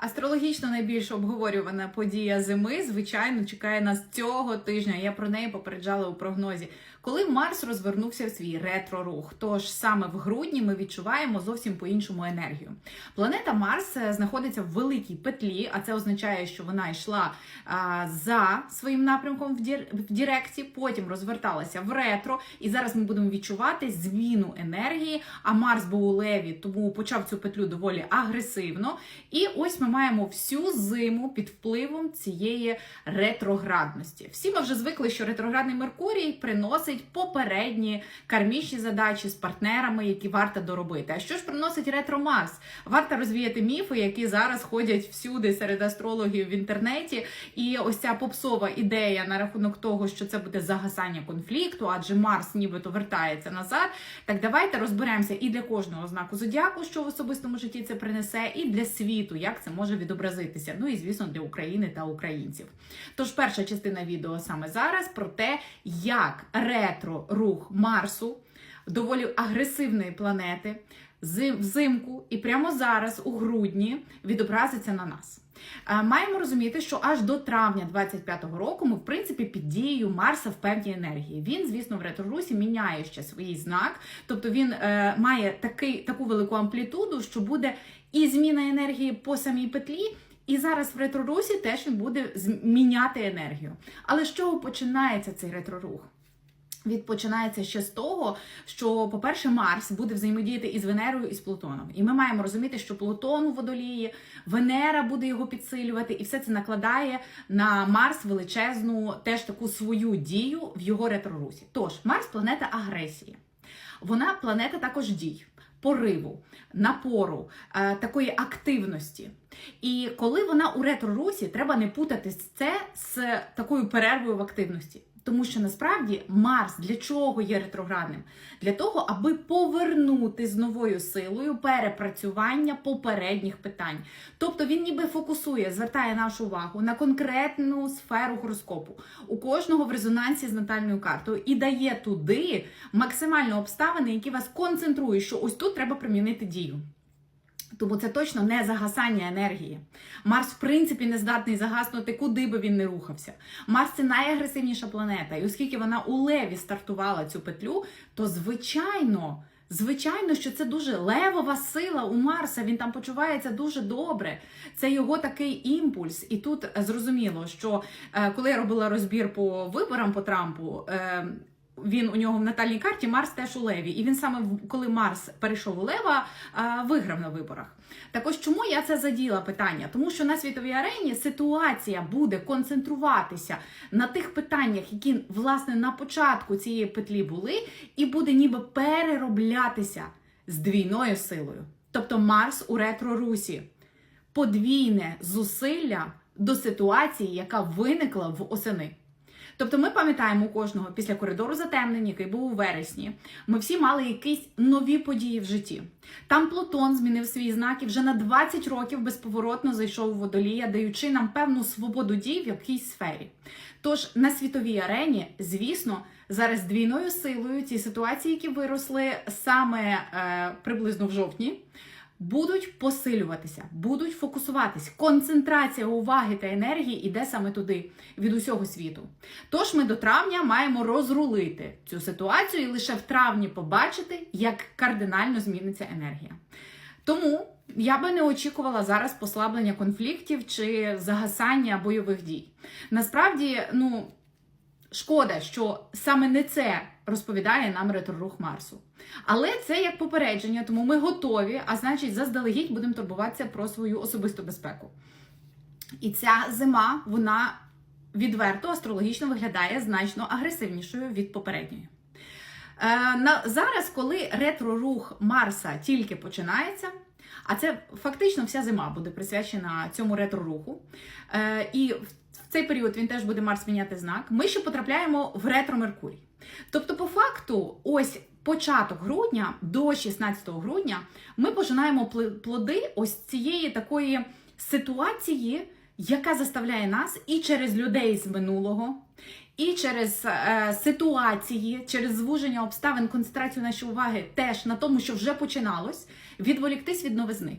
Астрологічно найбільш обговорювана подія зими, звичайно, чекає нас цього тижня. Я про неї попереджала у прогнозі. Коли Марс розвернувся в свій ретро-рух, тож саме в грудні ми відчуваємо зовсім по-іншому енергію. Планета Марс е, знаходиться в великій петлі, а це означає, що вона йшла а, за своїм напрямком в, дір... в Діректі, потім розверталася в ретро, і зараз ми будемо відчувати зміну енергії. А Марс був у Леві, тому почав цю петлю доволі агресивно. І ось ми маємо всю зиму під впливом цієї ретроградності. Всі ми вже звикли, що ретроградний Меркурій приносить попередні кармічні задачі з партнерами, які варто доробити. А що ж приносить ретро Марс? Варто розвіяти міфи, які зараз ходять всюди серед астрологів в інтернеті. І ось ця попсова ідея на рахунок того, що це буде загасання конфлікту, адже Марс нібито вертається назад. Так давайте розберемося і для кожного знаку зодіаку, що в особистому житті це принесе, і для світу, як це може відобразитися. Ну і звісно, для України та українців. Тож, перша частина відео саме зараз про те, як ретро рух Марсу, доволі агресивної планети, зим- взимку і прямо зараз, у грудні, відобразиться на нас. Е, Маємо розуміти, що аж до травня 25-го року ми, в принципі, під дією Марса в певній енергії. Він, звісно, в ретрорусі міняє ще свій знак, тобто він е, має такий, таку велику амплітуду, що буде і зміна енергії по самій петлі. І зараз в ретрорусі теж він буде зміняти енергію. Але з чого починається цей ретрорух? Він починається ще з того, що, по-перше, Марс буде взаємодіяти із Венерою і з Плутоном. І ми маємо розуміти, що Плутон у водолії, Венера буде його підсилювати, і все це накладає на Марс величезну теж таку свою дію в його ретрорусі. Тож, Марс планета агресії. Вона планета також дій. Пориву, напору, е, такої активності. І коли вона у ретро-русі, треба не путати це з такою перервою в активності. Тому що насправді Марс для чого є ретроградним? Для того, аби повернути з новою силою перепрацювання попередніх питань. Тобто він ніби фокусує, звертає нашу увагу на конкретну сферу гороскопу, у кожного в резонансі з натальною картою і дає туди максимально обставини, які вас концентрують, що ось тут треба примінити дію. Тому це точно не загасання енергії. Марс, в принципі, не здатний загаснути, куди би він не рухався. Марс це найагресивніша планета. І оскільки вона у Леві стартувала цю петлю, то звичайно. Звичайно, що це дуже левова сила у Марса. Він там почувається дуже добре. Це його такий імпульс. І тут е, зрозуміло, що е, коли я робила розбір по виборам по Трампу. Е, він у нього в натальній карті Марс теж у Леві. І він саме коли Марс перейшов у Лева, виграв на виборах. Так ось чому я це заділа питання? Тому що на світовій арені ситуація буде концентруватися на тих питаннях, які власне на початку цієї петлі були, і буде ніби перероблятися з двійною силою. Тобто Марс у ретро-русі. Подвійне зусилля до ситуації, яка виникла в осени. Тобто ми пам'ятаємо у кожного після коридору затемнень, який був у вересні, ми всі мали якісь нові події в житті. Там Плутон змінив свій знак і вже на 20 років безповоротно зайшов у водолія, даючи нам певну свободу дій в якійсь сфері. Тож на світовій арені, звісно, зараз двійною силою ці ситуації, які виросли саме е, приблизно в жовтні, будуть посилюватися, будуть фокусуватись. Концентрація уваги та енергії йде саме туди, від усього світу. Тож ми до травня маємо розрулити цю ситуацію і лише в травні побачити, як кардинально зміниться енергія. Тому я би не очікувала зараз послаблення конфліктів чи загасання бойових дій. Насправді, ну. Шкода, що саме не це розповідає нам ретрорух Марсу. Але це як попередження, тому ми готові, а значить, заздалегідь будемо турбуватися про свою особисту безпеку. І ця зима, вона відверто астрологічно виглядає значно агресивнішою від попередньої. Е, на, зараз, коли ретрорух Марса тільки починається, а це фактично вся зима буде присвячена цьому ретроруху. Е, і в цей період він теж буде Марс міняти знак. Ми ще потрапляємо в ретро Меркурій. Тобто, по факту, ось початок грудня до 16 грудня ми пожинаємо плоди ось цієї такої ситуації, яка заставляє нас і через людей з минулого, і через е, ситуації, через звуження обставин, концентрацію нашої уваги теж на тому, що вже починалось, відволіктись від новизни.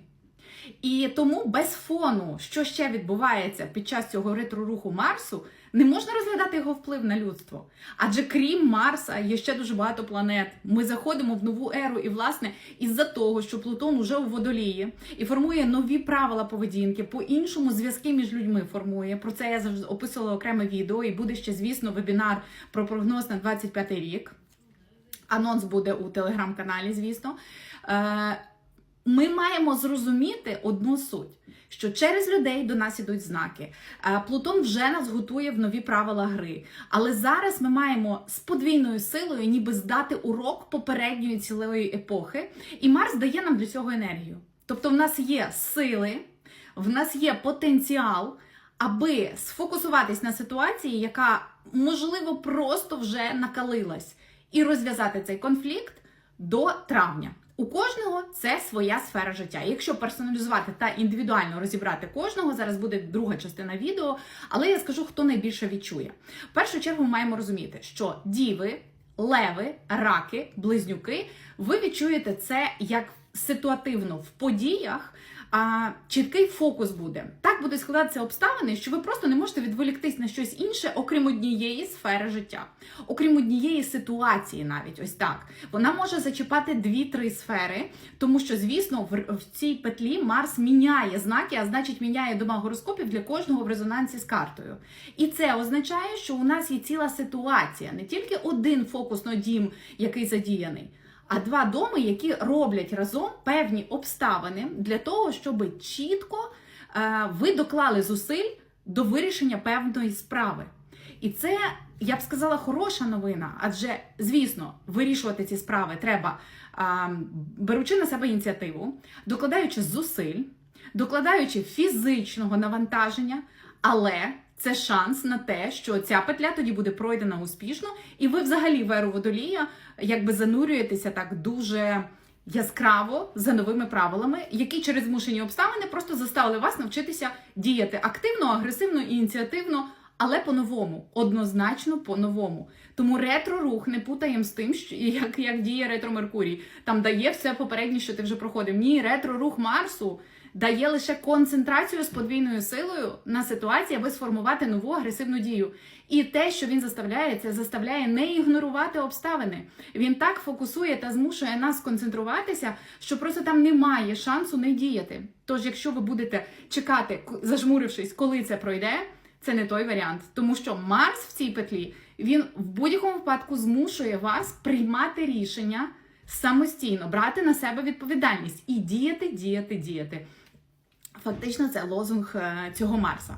І тому без фону, що ще відбувається під час цього ретроруху Марсу, не можна розглядати його вплив на людство. Адже крім Марса є ще дуже багато планет. Ми заходимо в нову еру, і власне із-за того, що Плутон уже у водолії і формує нові правила поведінки, по-іншому зв'язки між людьми формує. Про це я завжди описувала окреме відео, і буде ще, звісно, вебінар про прогноз на 25 рік. Анонс буде у телеграм-каналі, звісно. Е, Ми маємо зрозуміти одну суть. Що через людей до нас ідуть знаки. Е, Плутон вже нас готує в нові правила гри. Але зараз ми маємо з подвійною силою ніби здати урок попередньої цілої епохи, і Марс дає нам для цього енергію. Тобто, в нас є сили, в нас є потенціал, аби сфокусуватись на ситуації, яка можливо просто вже накалилась, і розв'язати цей конфлікт до травня. У кожного це своя сфера життя. Якщо персоналізувати та індивідуально розібрати кожного, зараз буде друга частина відео, але я скажу, хто найбільше відчує. В першу чергу ми маємо розуміти, що діви, леви, раки, близнюки, ви відчуєте це як ситуативно в подіях. А чіткий фокус буде. Так будуть складатися обставини, що ви просто не можете відволіктись на щось інше, окрім однієї сфери життя, окрім однієї ситуації, навіть ось так. Вона може зачіпати дві-три сфери, тому що, звісно, в, в цій петлі Марс міняє знаки, а значить, міняє дома гороскопів для кожного в резонансі з картою. І це означає, що у нас є ціла ситуація, не тільки один фокусно дім, який задіяний а два доми, які роблять разом певні обставини для того, щоб чітко е, ви доклали зусиль до вирішення певної справи. І це, я б сказала, хороша новина. Адже, звісно, вирішувати ці справи треба, е, беручи на себе ініціативу, докладаючи зусиль, докладаючи фізичного навантаження, але це шанс на те, що ця петля тоді буде пройдена успішно, і ви взагалі в еру водолія якби занурюєтеся так дуже яскраво за новими правилами, які через змушені обставини просто заставили вас навчитися діяти активно, агресивно ініціативно. Але по-новому, однозначно по-новому. Тому ретро-рух не путаємо з тим, що як як діє ретро Меркурій. Там дає все попереднє, що ти вже проходив. Ні, ретро-рух Марсу дає лише концентрацію з подвійною силою на ситуації, аби сформувати нову агресивну дію. І те, що він заставляє, це заставляє не ігнорувати обставини. Він так фокусує та змушує нас сконцентруватися, що просто там немає шансу не діяти. Тож, якщо ви будете чекати, зажмурившись, коли це пройде. Це не той варіант, тому що Марс в цій петлі він в будь-якому випадку змушує вас приймати рішення самостійно, брати на себе відповідальність і діяти, діяти, діяти. Фактично, це лозунг е, цього Марса.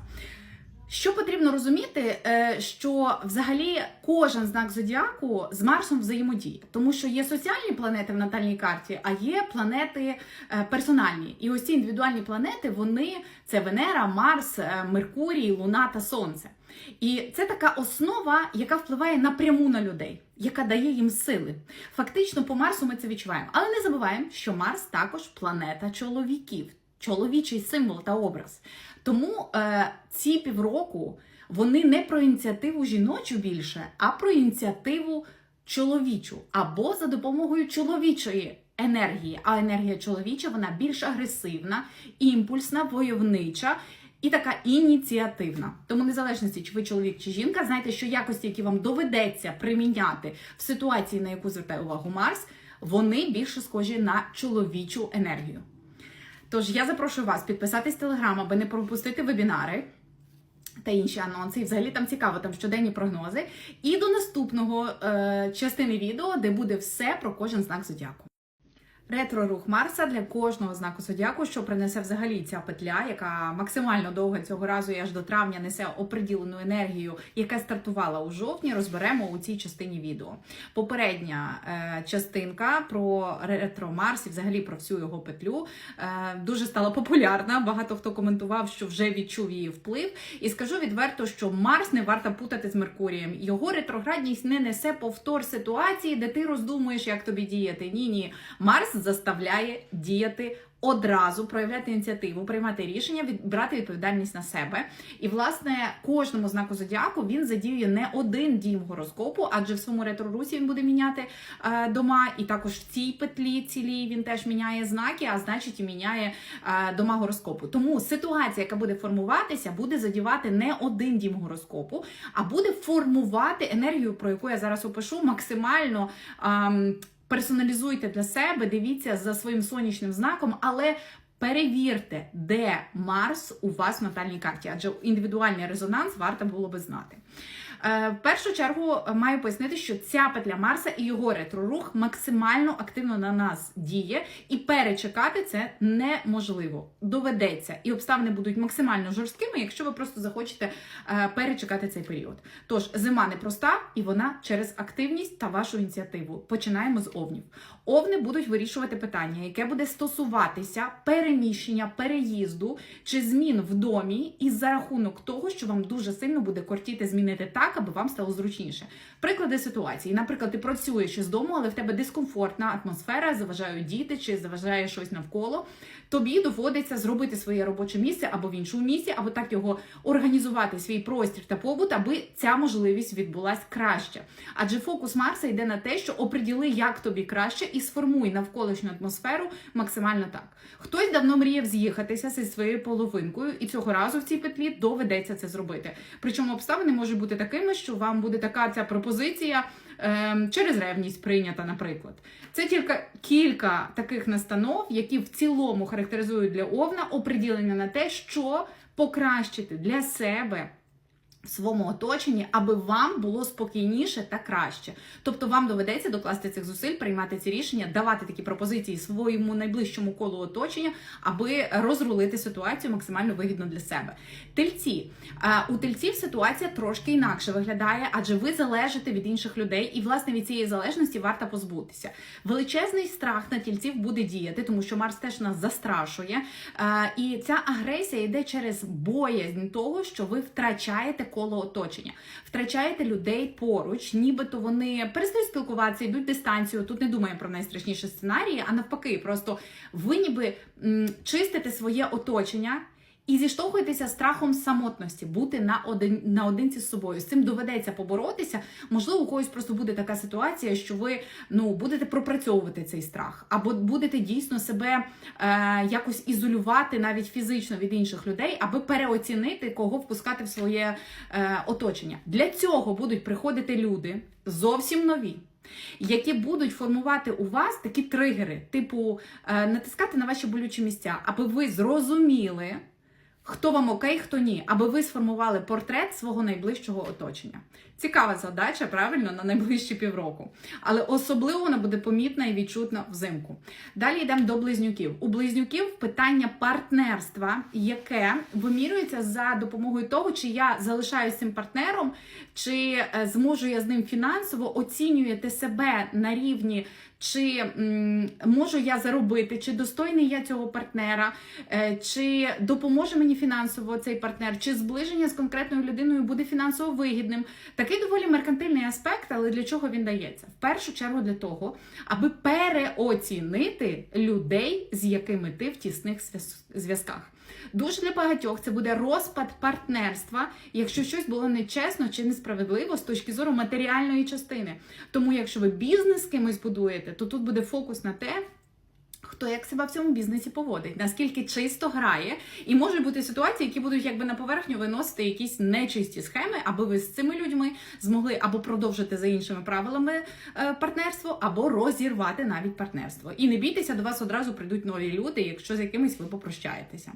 Що потрібно розуміти, е, що взагалі кожен знак зодіаку з Марсом взаємодіє, тому що є соціальні планети в натальній карті, а є планети е, персональні. І ось ці індивідуальні планети вони це Венера, Марс, Меркурій, Луна та Сонце. І це така основа, яка впливає напряму на людей, яка дає їм сили. Фактично, по Марсу ми це відчуваємо. Але не забуваємо, що Марс також планета чоловіків чоловічий символ та образ. Тому е, ці півроку вони не про ініціативу жіночу більше, а про ініціативу чоловічу або за допомогою чоловічої енергії. А енергія чоловіча вона більш агресивна, імпульсна, войовнича. І така ініціативна. Тому незалежності, чи ви чоловік чи жінка, знайте, що якості, які вам доведеться приміняти в ситуації, на яку звертає увагу Марс, вони більше схожі на чоловічу енергію. Тож я запрошую вас підписатись в Телеграм, аби не пропустити вебінари та інші анонси. І взагалі там цікаво, там щоденні прогнози. І до наступного е, частини відео, де буде все про кожен знак зодіаку. Ретро-рух Марса для кожного знаку зодіаку, що принесе взагалі ця петля, яка максимально довга цього разу і аж до травня несе оприділену енергію, яка стартувала у жовтні, розберемо у цій частині відео. Попередня е, частинка про ретро Марс і взагалі про всю його петлю е, дуже стала популярна. Багато хто коментував, що вже відчув її вплив. І скажу відверто, що Марс не варто путати з Меркурієм. Його ретроградність не несе повтор ситуації, де ти роздумуєш, як тобі діяти. Ні, ні, Марс Заставляє діяти одразу, проявляти ініціативу, приймати рішення, брати відповідальність на себе. І, власне, кожному знаку зодіаку він задіює не один дім гороскопу, адже в своєму ретрорусі він буде міняти е, дома, і також в цій петлі цілій він теж міняє знаки, а значить і міняє е, дома гороскопу. Тому ситуація, яка буде формуватися, буде задівати не один дім гороскопу, а буде формувати енергію, про яку я зараз опишу, максимально. ем, персоналізуйте для себе, дивіться за своїм сонячним знаком, але перевірте, де Марс у вас в натальній карті, адже індивідуальний резонанс варто було би знати. Е, В першу чергу е, маю пояснити, що ця петля Марса і його ретрорух максимально активно на нас діє, і перечекати це неможливо. Доведеться, і обставини будуть максимально жорсткими, якщо ви просто захочете е, перечекати цей період. Тож зима непроста, і вона через активність та вашу ініціативу. Починаємо з овнів. Овни будуть вирішувати питання, яке буде стосуватися переміщення, переїзду чи змін в домі, і за рахунок того, що вам дуже сильно буде кортіти змінити так, аби вам стало зручніше. Приклади ситуації. Наприклад, ти працюєш із дому, але в тебе дискомфортна атмосфера, заважають діти чи заважає щось навколо. Тобі доводиться зробити своє робоче місце або в іншому місці, або так його організувати свій простір та побут, аби ця можливість відбулась краще. Адже фокус Марса йде на те, що оприділи, як тобі краще, і сформуй навколишню атмосферу максимально так. Хтось давно мріяв з'їхатися зі своєю половинкою, і цього разу в цій петлі доведеться це зробити. Причому обставини можуть бути такими, що вам буде така ця пропозиція е, через ревність прийнята, наприклад. Це тільки кілька таких настанов, які в цілому характеризують для Овна оприділення на те, що покращити для себе. Своєму оточенні, аби вам було спокійніше та краще. Тобто вам доведеться докласти цих зусиль, приймати ці рішення, давати такі пропозиції своєму найближчому колу оточення, аби розрулити ситуацію максимально вигідно для себе. Тельці у тельців ситуація трошки інакше виглядає, адже ви залежите від інших людей, і власне від цієї залежності варто позбутися. Величезний страх на тільців буде діяти, тому що Марс теж нас застрашує. І ця агресія йде через боязнь того, що ви втрачаєте коло оточення, втрачаєте людей поруч, нібито вони перестають спілкуватися, йдуть дистанцію. Тут не думаємо про найстрашніші сценарії, а навпаки, просто ви ніби м, чистите своє оточення. І зіштовхуєтеся страхом самотності, бути на один наодинці з собою. З цим доведеться поборотися. Можливо, у когось просто буде така ситуація, що ви ну будете пропрацьовувати цей страх, або будете дійсно себе е, якось ізолювати навіть фізично від інших людей, аби переоцінити, кого впускати в своє е, оточення. Для цього будуть приходити люди зовсім нові. Які будуть формувати у вас такі тригери, типу е, натискати на ваші болючі місця, аби ви зрозуміли, хто вам окей, хто ні, аби ви сформували портрет свого найближчого оточення. Цікава задача, правильно, на найближчі півроку. Але особливо вона буде помітна і відчутна взимку. Далі йдемо до близнюків. У близнюків питання партнерства, яке вимірюється за допомогою того, чи я залишаюся цим партнером, чи е, зможу я з ним фінансово оцінюєте себе на рівні. Чи можу я заробити, чи достойний я цього партнера, е, чи допоможе мені фінансово цей партнер, чи зближення з конкретною людиною буде фінансово вигідним. Такий доволі меркантильний аспект, але для чого він дається? В першу чергу для того, аби переоцінити людей, з якими ти в тісних зв'язках. Дуже для багатьох це буде розпад партнерства, якщо щось було нечесно чи несправедливо з точки зору матеріальної частини. Тому, якщо ви бізнес з кимось будуєте, то тут буде фокус на те. Хто як себе в цьому бізнесі поводить, наскільки чисто грає, і можуть бути ситуації, які будуть якби на поверхню виносити якісь нечисті схеми, аби ви з цими людьми змогли або продовжити за іншими правилами е, партнерство, або розірвати навіть партнерство. І не бійтеся, до вас одразу прийдуть нові люди, якщо з якимись ви попрощаєтеся.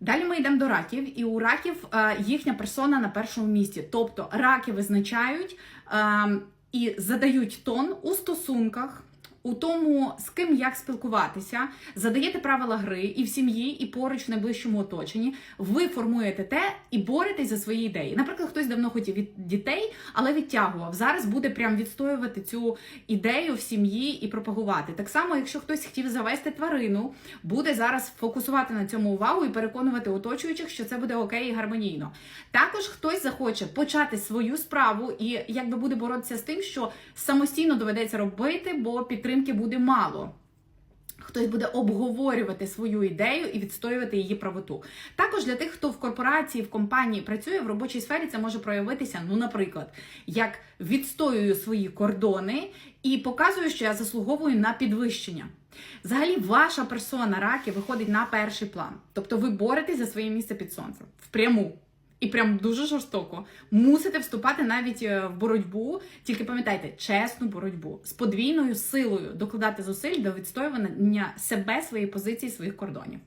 Далі ми йдемо до раків, і у раків е, їхня персона на першому місці. Тобто раки визначають е, і задають тон у стосунках. У тому, з ким як спілкуватися, задаєте правила гри і в сім'ї, і поруч в найближчому оточенні. Ви формуєте те і боретесь за свої ідеї. Наприклад, хтось давно хотів від дітей, але відтягував. Зараз буде прям відстоювати цю ідею в сім'ї і пропагувати. Так само, якщо хтось хотів завести тварину, буде зараз фокусувати на цьому увагу і переконувати оточуючих, що це буде окей і гармонійно. Також хтось захоче почати свою справу і якби буде боротися з тим, що самостійно доведеться робити, бо підтримки буде мало. Хтось буде обговорювати свою ідею і відстоювати її правоту. Також для тих, хто в корпорації, в компанії працює в робочій сфері, це може проявитися, ну, наприклад, як відстоюю свої кордони і показую, що я заслуговую на підвищення. Взагалі, ваша персона раки виходить на перший план. Тобто ви боретесь за своє місце під сонцем впряму. І прям дуже жорстоко мусите вступати навіть е, в боротьбу. Тільки пам'ятайте, чесну боротьбу з подвійною силою докладати зусиль до відстоювання себе, своєї позиції, своїх кордонів.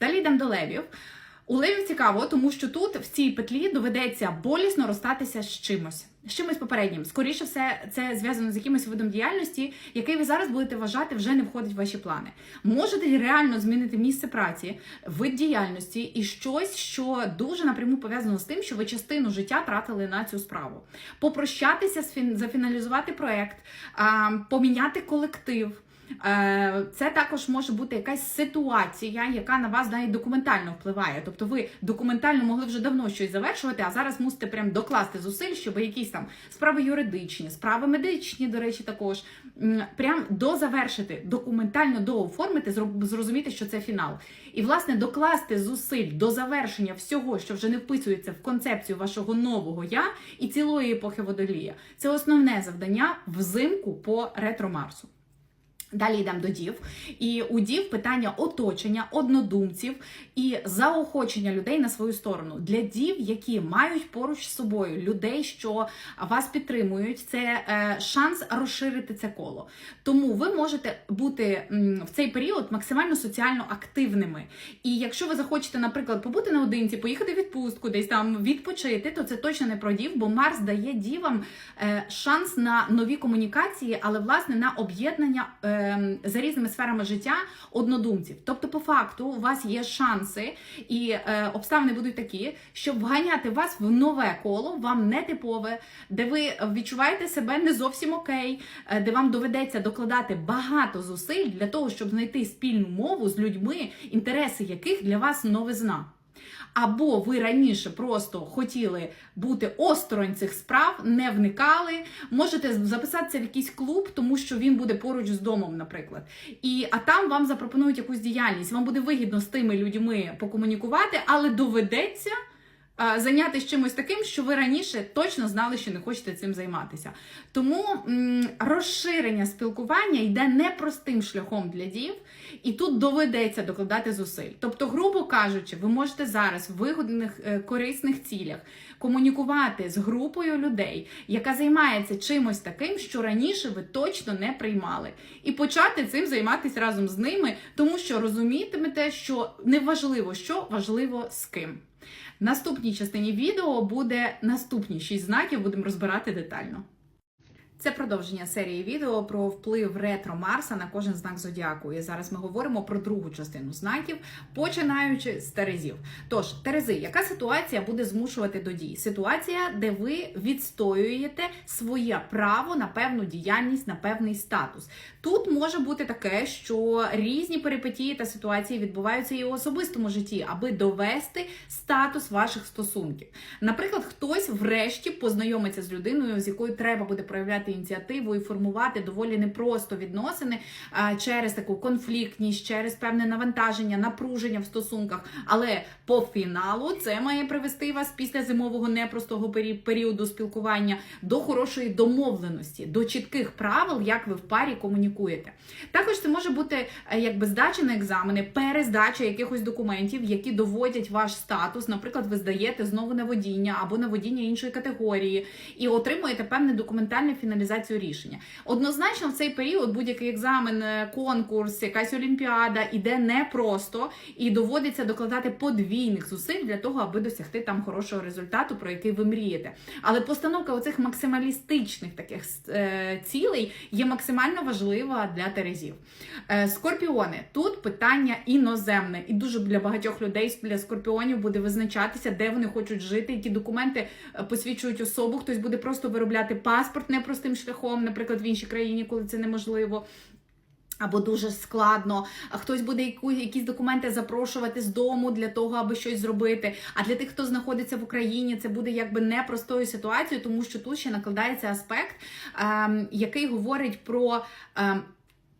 Далі йдемо до левів. У левів цікаво, тому що тут в цій петлі доведеться болісно розстатися з чимось. З чимось попереднім. Скоріше все, це зв'язано з якимось видом діяльності, який ви зараз будете вважати, вже не входить в ваші плани. Можете реально змінити місце праці, вид діяльності і щось, що дуже напряму пов'язано з тим, що ви частину життя тратили на цю справу. Попрощатися, зафіналізувати проект, поміняти колектив. Е, це також може бути якась ситуація, яка на вас навіть документально впливає. Тобто ви документально могли вже давно щось завершувати, а зараз мусите прям докласти зусиль, щоб якісь там справи юридичні, справи медичні, до речі, також прям дозавершити, документально дооформити, зрозуміти, що це фінал. І, власне, докласти зусиль до завершення всього, що вже не вписується в концепцію вашого нового я і цілої епохи водолія. Це основне завдання взимку по ретро Марсу. Далі йдемо до дів. І у дів питання оточення, однодумців і заохочення людей на свою сторону. Для дів, які мають поруч з собою людей, що вас підтримують, це е, шанс розширити це коло. Тому ви можете бути в цей період максимально соціально активними. І якщо ви захочете, наприклад, побути наодинці, поїхати в відпустку, десь там відпочити, то це точно не про дів, бо Марс дає дівам е, шанс на нові комунікації, але власне на об'єднання. Ем, за різними сферами життя однодумців. Тобто, по факту, у вас є шанси, і е, обставини будуть такі, щоб вганяти вас в нове коло, вам не типове, де ви відчуваєте себе не зовсім окей, е, де вам доведеться докладати багато зусиль для того, щоб знайти спільну мову з людьми, інтереси яких для вас новизна або ви раніше просто хотіли бути осторонь цих справ, не вникали. Можете записатися в якийсь клуб, тому що він буде поруч з домом, наприклад. І а там вам запропонують якусь діяльність. Вам буде вигідно з тими людьми покомунікувати, але доведеться. Зайнятися чимось таким, що ви раніше точно знали, що не хочете цим займатися. Тому м розширення спілкування йде непростим шляхом для дів, і тут доведеться докладати зусиль. Тобто, грубо кажучи, ви можете зараз в вигодних е, корисних цілях комунікувати з групою людей, яка займається чимось таким, що раніше ви точно не приймали, і почати цим займатися разом з ними, тому що розумітимете, що не важливо, що важливо з ким. Наступній частині відео буде наступні шість знаків, будемо розбирати детально. Це продовження серії відео про вплив ретро Марса на кожен знак зодіаку. І зараз ми говоримо про другу частину знаків, починаючи з Терезів. Тож, Терези, яка ситуація буде змушувати до дій? Ситуація, де ви відстоюєте своє право на певну діяльність, на певний статус. Тут може бути таке, що різні перипетії та ситуації відбуваються і у особистому житті, аби довести статус ваших стосунків. Наприклад, хтось врешті познайомиться з людиною, з якою треба буде проявляти ініціативу і формувати доволі непросто відносини через таку конфліктність, через певне навантаження, напруження в стосунках. Але по фіналу це має привести вас після зимового непростого періоду спілкування до хорошої домовленості, до чітких правил, як ви в парі комунікуєте. Також це може бути е, якби здача на екзамени, перездача якихось документів, які доводять ваш статус. Наприклад, ви здаєте знову на водіння або на водіння іншої категорії, і отримуєте певне документальне фінансування фіналізацію рішення. Однозначно, в цей період будь-який екзамен, е, конкурс, якась олімпіада іде непросто і доводиться докладати подвійних зусиль для того, аби досягти там хорошого результату, про який ви мрієте. Але постановка оцих максималістичних таких е, цілей є максимально важлива для Терезів. Е, скорпіони тут питання іноземне, і дуже для багатьох людей для скорпіонів буде визначатися, де вони хочуть жити, які документи посвідчують особу. Хтось буде просто виробляти паспорт непростий простим шляхом, наприклад, в іншій країні, коли це неможливо. Або дуже складно, а хтось буде якісь документи запрошувати з дому для того, аби щось зробити. А для тих, хто знаходиться в Україні, це буде якби непростою ситуацією, тому що тут ще накладається аспект, ем, який говорить про ем,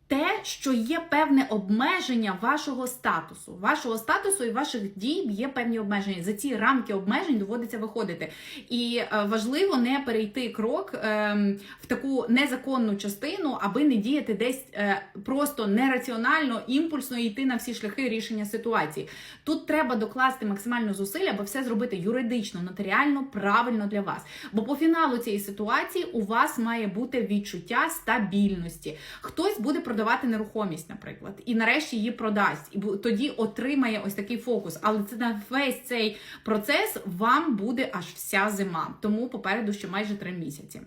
те, що є певне обмеження вашого статусу. Вашого статусу і ваших дій є певні обмеження. За ці рамки обмежень доводиться виходити. І е, важливо не перейти крок ем, в таку незаконну частину, аби не діяти десь е, просто нераціонально, імпульсно йти на всі шляхи рішення ситуації. Тут треба докласти максимально зусиль, аби все зробити юридично, нотаріально, правильно для вас. Бо по фіналу цієї ситуації у вас має бути відчуття стабільності. Хтось буде продавати нерухомість, наприклад, і нарешті її продасть, і тоді отримає ось такий фокус. Але це на весь цей процес вам буде аж вся зима. Тому попереду ще майже три місяці.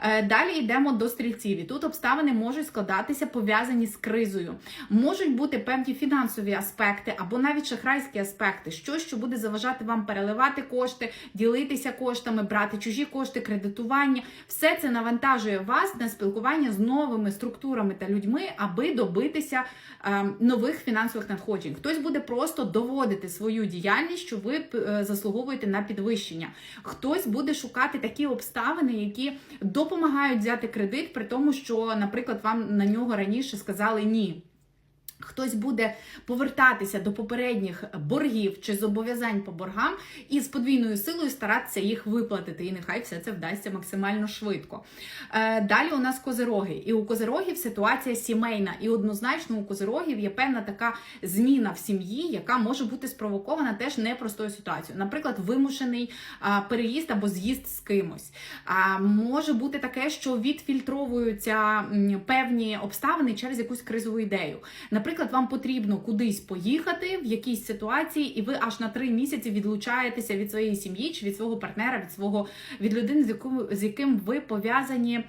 Е, Далі йдемо до стрільців. І тут обставини можуть складатися пов'язані з кризою. Можуть бути певні фінансові аспекти або навіть шахрайські аспекти, щось, що буде заважати вам переливати кошти, ділитися коштами, брати чужі кошти, кредитування. Все це навантажує вас на спілкування з новими структурами та людьми, аби добитися е, нових фінансових надходжень. Хтось буде просто доводити свою діяльність, що ви е, заслуговуєте на підвищення. Хтось буде шукати такі обставини, які допомагають взяти кредит, при тому, що, наприклад, вам на нього раніше сказали ні. Хтось буде повертатися до попередніх боргів чи зобов'язань по боргам і з подвійною силою старатися їх виплатити. І нехай все це вдасться максимально швидко. Е, Далі у нас козироги. І у козирогів ситуація сімейна. І однозначно у козирогів є певна така зміна в сім'ї, яка може бути спровокована теж непростою ситуацією. Наприклад, вимушений переїзд або з'їзд з кимось. Може бути таке, що відфільтровуються певні обставини через якусь кризову ідею. Наприклад, вам потрібно кудись поїхати в якійсь ситуації, і ви аж на три місяці відлучаєтеся від своєї сім'ї чи від свого партнера, від свого від людини, з яким, з яким ви пов'язані.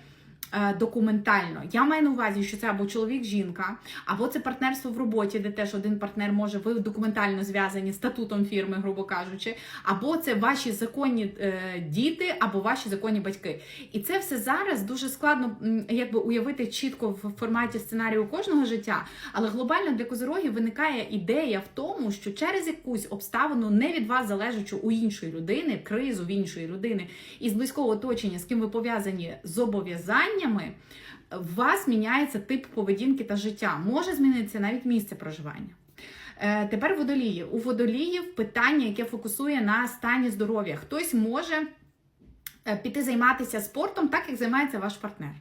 Е, Документально я маю на увазі, що це або чоловік, жінка, або це партнерство в роботі, де теж один партнер може ви документально зв'язані статутом фірми, грубо кажучи, або це ваші законні е, діти, або ваші законні батьки. І це все зараз дуже складно якби уявити чітко в форматі сценарію кожного життя. Але глобально для козирогів виникає ідея в тому, що через якусь обставину не від вас залежачу у іншої людини, кризу в іншої людини із близького оточення, з ким ви пов'язані зобов'язаннями. у вас міняється тип поведінки та життя. Може змінитися навіть місце проживання. Е, Тепер водолії. У водоліїв питання, яке фокусує на стані здоров'я. Хтось може е, піти займатися спортом, так як займається ваш партнер.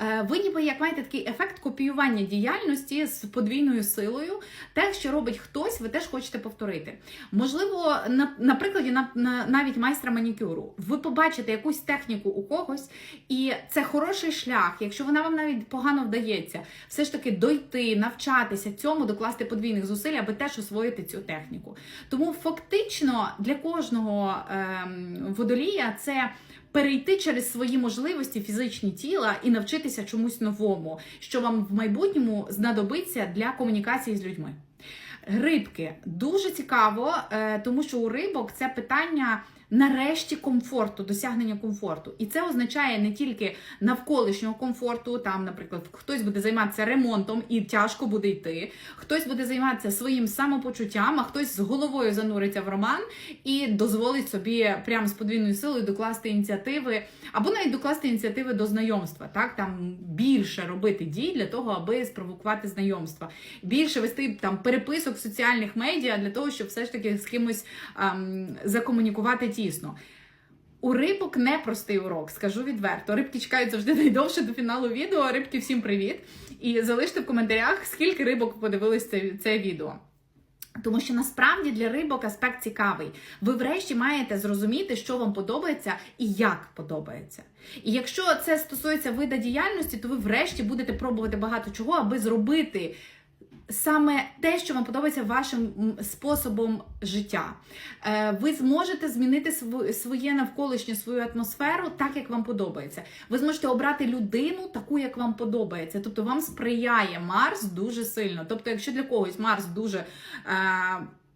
Е, Ви ніби як маєте такий ефект копіювання діяльності з подвійною силою. Те, що робить хтось, ви теж хочете повторити. Можливо, на, на прикладі на, на, навіть майстра манікюру. Ви побачите якусь техніку у когось, і це хороший шлях, якщо вона вам навіть погано вдається, все ж таки дойти, навчатися цьому, докласти подвійних зусиль, аби теж освоїти цю техніку. Тому фактично для кожного ем, водолія це перейти через свої можливості фізичні тіла і навчитися чомусь новому, що вам в майбутньому знадобиться для комунікації з людьми. Рибки дуже цікаво, е, тому що у рибок це питання. Нарешті комфорту, досягнення комфорту. І це означає не тільки навколишнього комфорту, там, наприклад, хтось буде займатися ремонтом і тяжко буде йти, хтось буде займатися своїм самопочуттям, а хтось з головою зануриться в роман і дозволить собі прямо з подвійною силою докласти ініціативи, або навіть докласти ініціативи до знайомства, так там більше робити дій для того, аби спровокувати знайомства, більше вести там переписок в соціальних медіа для того, щоб все ж таки з кимось ем, закомунікувати тісно. У рибок непростий урок, скажу відверто. Рибки чекають завжди найдовше до фіналу відео. Рибки, всім привіт! І залиште в коментарях, скільки рибок подивились це, це відео. Тому що насправді для рибок аспект цікавий. Ви врешті маєте зрозуміти, що вам подобається і як подобається. І якщо це стосується вида діяльності, то ви врешті будете пробувати багато чого, аби зробити саме те, що вам подобається вашим способом життя. Е, Ви зможете змінити своє навколишнє, свою атмосферу так, як вам подобається. Ви зможете обрати людину таку, як вам подобається. Тобто вам сприяє Марс дуже сильно. Тобто, якщо для когось Марс дуже.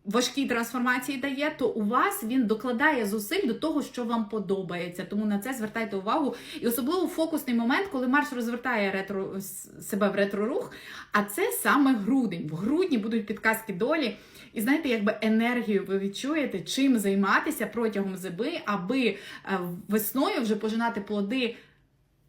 Е, Важкі трансформації дає, то у вас він докладає зусиль до того, що вам подобається. Тому на це звертайте увагу. І особливо фокусний момент, коли Марс розвертає ретро себе в ретро-рух, а це саме грудень. В грудні будуть підказки долі. І знаєте, якби енергію ви відчуєте, чим займатися протягом зими, аби е, весною вже пожинати плоди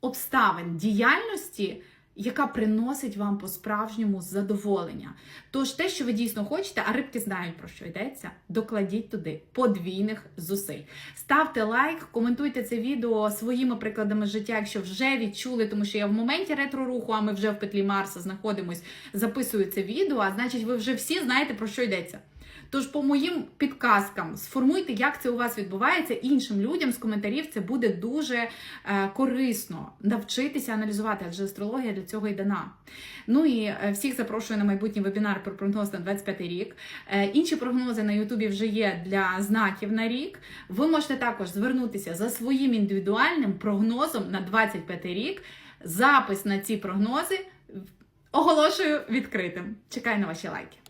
обставин діяльності, яка приносить вам по-справжньому задоволення. Тож те, що ви дійсно хочете, а рибки знають про що йдеться, докладіть туди подвійних зусиль. Ставте лайк, коментуйте це відео своїми прикладами життя, якщо вже відчули, тому що я в моменті ретро-руху, а ми вже в петлі Марса знаходимось, записую це відео, а значить, ви вже всі знаєте про що йдеться. Тож, по моїм підказкам, сформуйте, як це у вас відбувається іншим людям з коментарів. Це буде дуже е, корисно навчитися аналізувати, адже астрологія для цього і дана. Ну і е, всіх запрошую на майбутній вебінар про прогноз на 25 рік. Е, інші прогнози на Ютубі вже є для знаків на рік. Ви можете також звернутися за своїм індивідуальним прогнозом на 25 рік. Запис на ці прогнози оголошую відкритим. Чекаю на ваші лайки.